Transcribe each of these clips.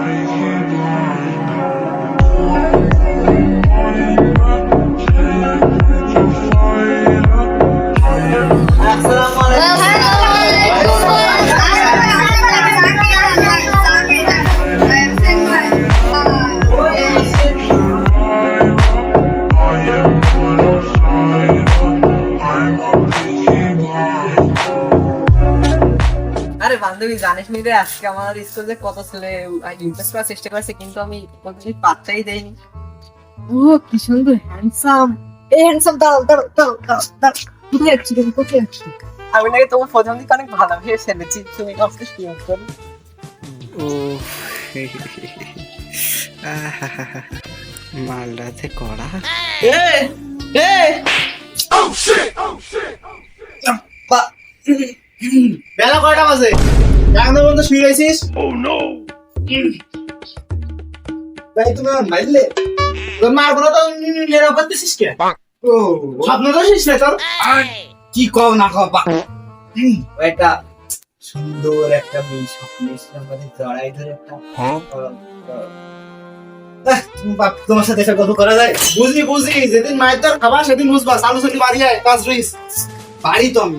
আরে বান্ধবী জানিস নি রে আজকে আমার স্কুলে কত ছেলে ইমপ্রেস করার চেষ্টা করেছে কিন্তু আমি কোনোদিন পাত্তাই দেইনি। ও কি সুন্দর হ্যান্ডসাম এই হ্যান্ডসাম দাঁড়াও দাঁড়াও দাঁড়াও দাঁড়াও কোথায় যাচ্ছি তুমি কোথায় যাচ্ছি আমি নাকি তোমার প্রথম দিকে অনেক ভালোবেসে ফেলেছি তুমি কাউকে প্রেম করো ও মালটাতে কড়া। বেলা কয়টা বাজে? এখন পর্যন্ত শুয়ে রয়েছিস? ভাই তুমি আমার মারলে। তোর মার বলো তো নিরাপদ করতেছিস কে? ও স্বপ্ন তো শেষ না তোর? কি কও না কও বা একটা সুন্দর একটা মেয়ে স্বপ্নে ছিলাম মানে জড়াই ধরে একটা। বাপ তোমার সাথে গল্প করা যায়? বুঝি বুঝি যেদিন মায়ের দর খাবা সেদিন বুঝবা চালু চালু বাড়ি আয় কাজ রইস বাড়ি তো আমি।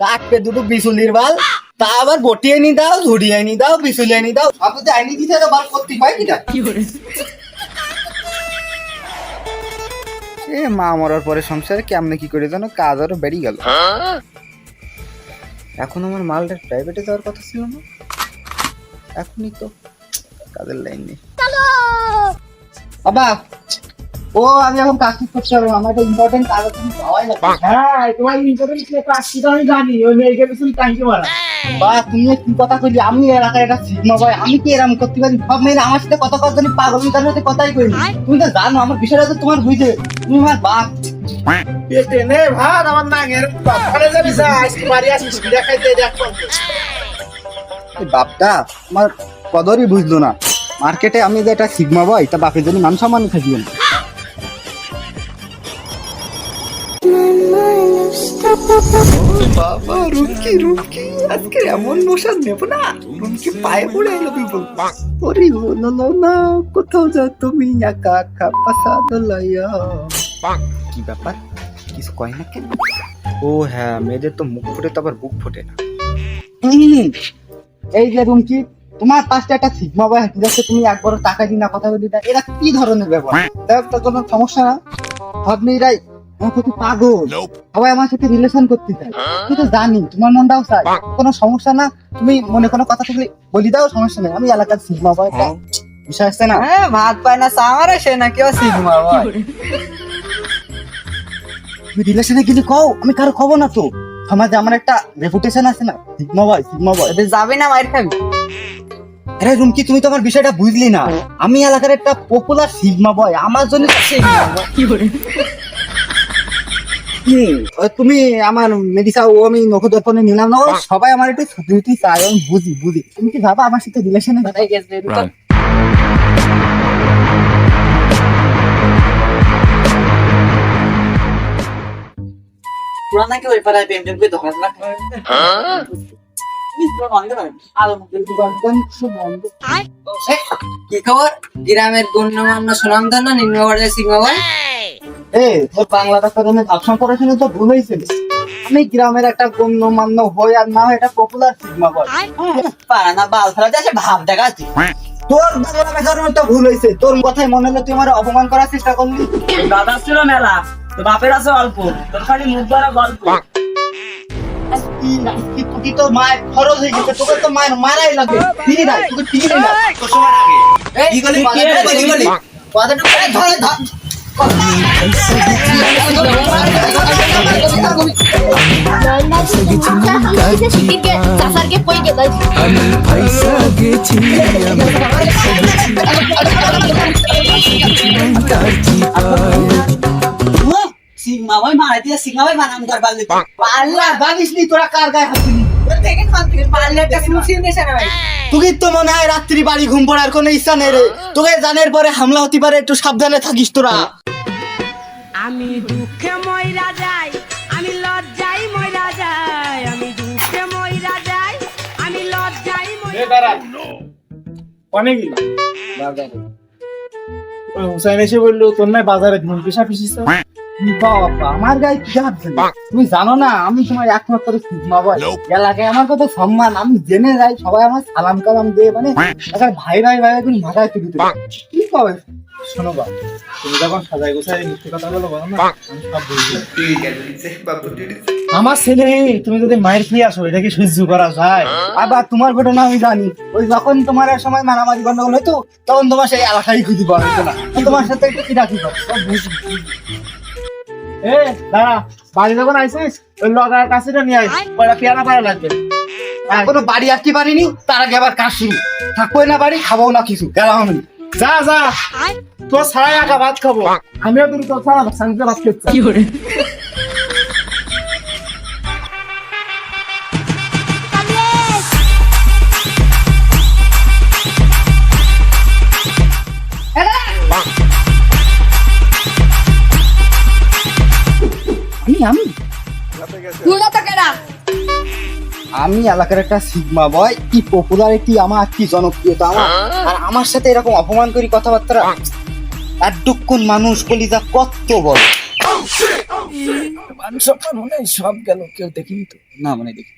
কাটপে দুটো বিচুলির বাল তা আবার বটিয়ে নি দাও ঝুড়িয়ে নি দাও বিচুলিয়ে নি দাও। আপনি তো আইনি দিতে তো বাল করতে পাই কিনা? এ মা মরার পরে সংসারে কেমনে কি করে জানো কাজ আরও বেরিয়ে গেল। এখন আমার মালটা প্রাইভেটে যাওয়ার কথা ছিল না। এখনই তো কাজের লাইন নেই। বাবা ও আমি এখন কাজ ঠিক করতে হবে আমার একটা ইম্পর্টেন্ট তুমি পাওয়াই লাগবে। হ্যাঁ তোমার ইন্টারনেট কে কাজটি তো আমি জানি। ওই মেয়েকে পিছনে টাঙ্কি মারা বা তুমি কি কথা কইলি আমি এলাকার একটা সিগমা ভাই আমি কি এরকম করতে পারি? সব মেয়েরা আমার সাথে কথা কথা জানি পাগল তার সাথে কথাই কইনি। তুমি তো জানো আমার বিষয়টা তো তোমার বুঝে। তুমি আমার বাপ। পেটে নে ভাত আমার নাঙের ঘরে যাবি যা আজকে বাড়ি আসিস দেখাইতে দেখ বাপটা আমার কদরই বুঝলো না। মার্কেটে আমি যে একটা সিগমা বয় তা বাপের জন্য মান সম্মান থাকবেন বাবা রুমকি রুমকি আজকে এমন মশা নেব না। রুমকি পায়ে পড়ে এলো বিপদ ওরে হলো না কোথাও যাও তুমি একা একা পাসাদ লইয়া কি ব্যাপার? কিছু কয় না কেন? ও হ্যাঁ মেয়েদের তো মুখ ফুটে তো আবার বুক ফোটে না। এই যে রুমকি তোমার পাশে একটা সিগমা বয় হাঁটি যাচ্ছে তুমি একবার টাকা দিই না কথা বলি না এরা কি ধরনের ব্যাপার তো কোনো সমস্যা না? ভাবনি এরাই আমার প্রতি পাগল। সবাই আমার সাথে রিলেশন করতে চায়। তুই তো জানি তোমার মনটাও চাই কোনো সমস্যা না তুমি মনে কোনো কথা থাকলে বলি দাও সমস্যা নেই। আমি এলাকার সিগমা বয় বিষয় আসছে না? হ্যাঁ ভাত পায় না সামারে সে নাকি ও সিগমা বয় তুমি রিলেশনে গেলে কও আমি কারও খবর না তো। সমাজে আমার একটা রেপুটেশন আছে না সিগমা বয় সিগমা বয় এদের যাবি না মায়ের খাবি। আরে রুমকি তুমি তো আমার বিষয়টা বুঝলি না। আমি এলাকার একটা পপুলার সিগমা বয় আমার জন্য তো সিগমা বয় হুম, ওই তুমি আমার মেডিসা ও আমি নখদর্পণে নিলাম না সবাই আমার একটু চাই আমি বুঝি বুঝি। তুমি কি ভাবা আমার সাথে রিলেশনে গেছে? নাকি ওই পাড়ায় প্রেম টেম করে। দোকান না কি খবর? গ্রামের গণ্যমান্য সুনামধন্য নিম্ন পর্যায়ে সিগমা বয় তোর বাংলাটা কারণে ভাবসান পড়াশোনা তো ভুল হয়েছে আমি গ্রামের একটা গণ্যমান্য হই আর না পপুলার সিগমা বয় পারা না বাল ফেলা যায় ভাব দেখাচ্ছি। তোর বাংলা ব্যাকরণ তো ভুল হয়েছে। তোর কথাই মনে হলো তুই আমার অপমান করার চেষ্টা করলি। দাদা ছিল মেলা। তো বাপের আছে অল্প। তোর খালি মুখ ধরা গল্প। তুই তো মায়ের খরচ হয়ে গেছে। তোকে তো মায়ের মারাই লাগে। না তোকে ফিরি না কি গলি কথাটা ধরে ধর। চাষারকে কই গে দাই সিগমা ভাই মারা দিয়ে সিগমা ভাই বানাম কর পারলে পাল্লা জানিস নি তোরা কার গায়ে হাত দিলি তুই তো মনে হয় রাত্রি বাড়ি ঘুম পড়ার কোনো ইচ্ছা নেই রে। তোকে জানের পরে হামলা হতে পারে একটু সাবধানে থাকিস তোরা। আমি দুঃখে ময়রা যাই আমি লজ্জাই ময়রা যাই আমি দুঃখে ময়রা যাই আমি লজ্জাই ময়রা অনেক ওই হুসাইন এসে বলল তোর নাই বাজারে ধুম পেশা পিসিস বাবা আমার গায়ে কি হাত তুমি জানো না আমি তোমার একমাত্র সিগমা বয়। এলাকায় আমার কত সম্মান আমি জেনে যাই সবাই আমার সালাম কালাম দিয়ে মানে একটা ভাই ভাই ভাই তুমি মাথায় তুলি তুলি। কি কবে? শোনো বা তুমি যখন সাজাই গোছাই মিথ্যে কথা বলো বলো না আমি সব বুঝলাম আমার ছেলে তুমি যদি মায়ের খেয়ে আসো এটা কি সহ্য করা যায়? আবার তোমার ঘটনা আমি জানি। ওই যখন তোমার এক সময় মারামারি গন্ডগোল হইতো তখন তোমার সেই এলাকায় খুঁজে পাওয়া যেত না। তোমার সাথে একটু কি রাখি করো? বুঝি এ দাঁড়া বাড়ি যখন আইসিস ওই লগার কাছে নিয়ে আইস কয়টা পেয়ারা পাড়া লাগবে। কোনো বাড়ি আসতে পারিনি তার আগে আবার কাজ থাকব না বাড়ি খাব না কিছু গেলাম আমি। যা যা। তোর ছাড়াই একা ভাত খাব। আমিও তুমি তোর সারা সঙ্গে ভাত খেতে আমি। আমি আমি এলাকার একটা সিগমা বয় কি পপুলারিটি আমার কি জনপ্রিয়তা আমার আর আমার সাথে এরকম অপমান করি কথাবার্তা? এতক্ষণ মানুষ কলিজা কত বড়। মানুষ মনে হয় সব গেল কেউ দেখিনি তো। না মানে দেখি।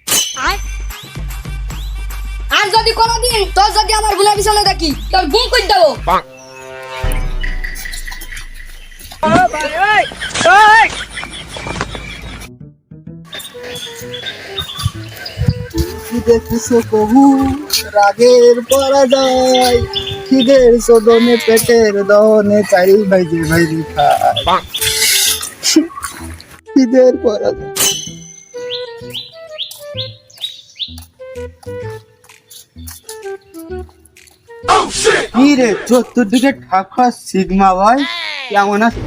আর যদি কোনোদিন তোর যদি আমারগুলা পিছনে দেখি তোর গুম করে দেবো। কবু রাগের পরা যায় খিদের সদনে পেটের দহনে চারি ভাইজি ভাইজি খায়। খিদের পরা যায় কি রে? চতুর্দিকে ঠাকুর সিগমা ভাই? কেমন আছে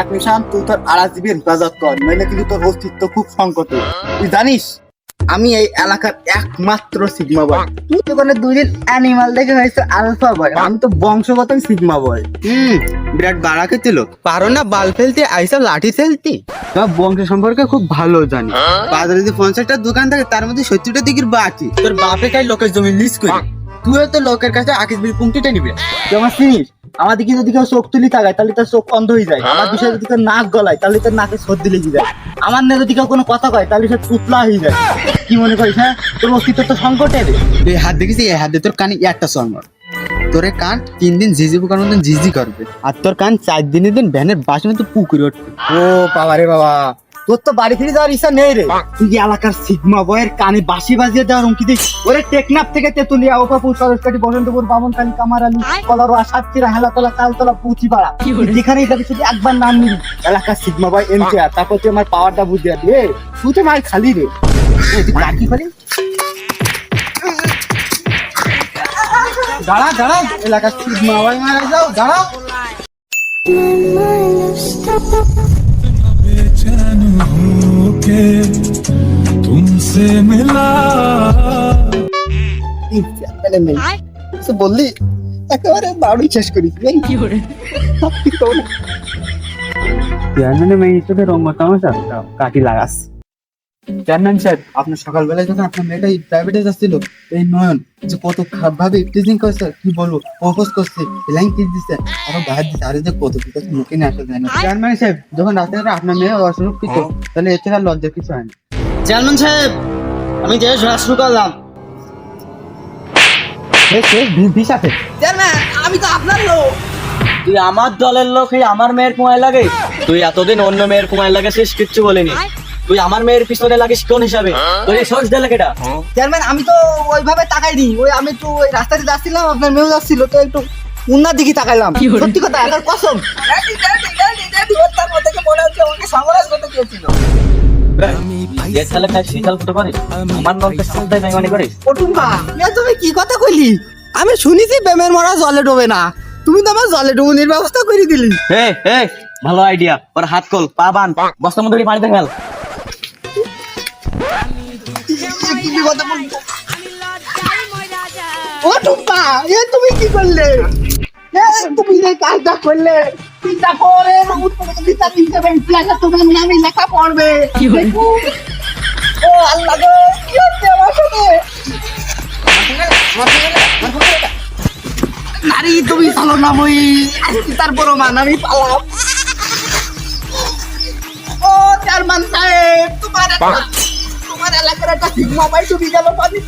এক নিশান তুই তোর দিবি হেফাজত কর নইলে কিন্তু তোর অস্তিত্ব খুব সংকটে। তুই জানিস আমি এই এলাকার একমাত্র সিগমা বয়। তুই তো কোনো দুই দিন অ্যানিমাল দেখে হয়েছে আলফা বয়। আমি তো বংশগতই সিগমা বয়। হুম বিরাট বাড়াকে ছিল পারো না বাল ফেলতে আইসা লাঠি ফেলতে? তোমার বংশ সম্পর্কে খুব ভালো জানি। বাজারে যদি পঞ্চাশটা দোকান থাকে তার মধ্যে সত্তরটা দিকের বাকি। তোর বাপে খাই লোকের জমি লিজ করি। তুইও তো লোকের কাছে আকিস বিল পুংটিটা নিবে। তুই আমার চিনিস আমার দিকে যদি কেউ চোখ তুলি তাকায় তাহলে তার চোখ অন্ধ হয়ে যায়। আমার বিষয়ে যদি কেউ নাক গলায় তাহলে তার নাকে সর্দি লেগে যায়। আমার নিয়ে যদি কেউ কোনো কথা কয় তাহলে সে চুতলা হয়ে যায়। কি মনে করিস হ্যাঁ? তোর অস্তিত্ব তো সংকটে। রে এই হাত দেখেছি এই হাত দিয়ে তোর কানে একটা চর্মর তোরে কান তিন দিন ঝিঝি পোকার মতন ঝিঝি করবে। আর তোর কান চার দিনের দিন ভ্যানের বাসের মতো পুকুরে উঠবে। ও বাবা রে বাবা। তোর তো বাড়ি ফিরে যাওয়ার ইচ্ছা নেই রে। তুই কি এলাকার সিগমা বয়ের কানে বাঁশি বাজিয়ে দেওয়ার হুমকি দিস? ওরে টেকনাফ থেকে তেতুলিয়া ওপাপুর সরস্বতী বসন্তপুর বামনকালী কামারালি কলারোয়া সাতক্ষীরা হেলাতলা তালতলা পুঁচিপাড়া। যেখানেই যাবি শুধু একবার নাম নিবি। এলাকার সিগমা বয় এমটিআর তারপর তুই আমার পাওয়ারটা বুঝতে পারবি রে তুই তো মার খালি রে। তুই কাকি খালি? দাঁড়া দাঁড়া এলাকার সিগমা বয় মারা যাও দাঁড়াও बेचैन होके तुमसे मिला মানে নেই তো বললি একেবারে বাড়ি শেষ করি এই কি করে সব ঠিক তো না। চেয়ারম্যানের মেয়ে হিসেবে রঙ তামাশা কাটি লাগাস চেয়ারম্যান সাহেব আপনার সকালবেলায় যখন আপনার মেয়েটা প্রাইভেটে যাচ্ছিল এই নয়ন যে কত খারাপ ভাবে টিচিং করছে কি বলব প্রপোজ করছে লাইন দিচ্ছে আরও বাইরে আরে যে কত কিছু মুখে নিয়ে আসা যায় না। চেয়ারম্যান সাহেব যখন রাতে রাতে আপনার মেয়ে অসুরক্ষিত তাহলে এর থেকে আর লজ্জার কিছু হয় না। চেয়ারম্যান সাহেব আমি যে শুরু করলাম। সাথে তুই আমার দলের লোক আমার মেয়ের কুমায় লাগে। তুই এতদিন অন্য মেয়ের কুমায় লাগাছিস কিচ্ছু বলিনি। তুই আমার মেয়ের পিছনে লাগিস কোন হিসাবে? তোর এই সোর্স দিলে কেটা চেয়ারম্যান আমি তো ওইভাবে তাকাই দিই ওই আমি একটু ওই রাস্তাতে যাচ্ছিলাম আপনার মেয়েও যাচ্ছিল তো একটু উন্নার দিকে তাকাইলাম। সত্যি কথা একার কসম। মনে। কি কথা কইলি? আমি শুনেছি প্রেমের মরা জলে ডোবে না। তুমি তো আমার জলে ডুবনির ব্যবস্থা করে দিলি। হে হে ভালো আইডিয়া ওর হাত কল পা বান। বস্তার মধ্যে পানিতে ফেল। কি কথা ও টুম্পা এ তুমি কি করলে? এ তুমি যে কাজটা করলে চিন্তা করে তোমার নামে লেখা পড়বে। দেখো। ও আল্লাহ গো কি হচ্ছে আমার সাথে? নারী তুমি চলো না মই আজকে তার বড় মান আমি পালাম। ও চেয়ারম্যান সাহেব তোমার তোমার এলাকার একটা তুমি গেল পানি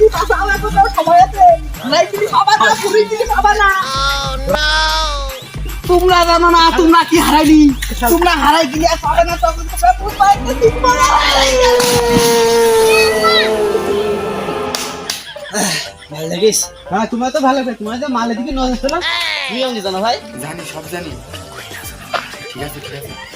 আমার কোথাও সময় আছে। নাই তুমি পাবা না পুরি তুমি পাবা না। তোমরা জানো না তোমরা কি হারাইলি? তোমরা হারাই গিয়ে আর পাবে না তখন। তোমরা বুঝবা একটা ভালো লাগিস? হ্যাঁ তোমার তো ভালো লাগে। তোমার তো মালের দিকে নজর ছিল কি জানো ভাই? জানি সব জানি। ঠিক আছে ঠিক আছে।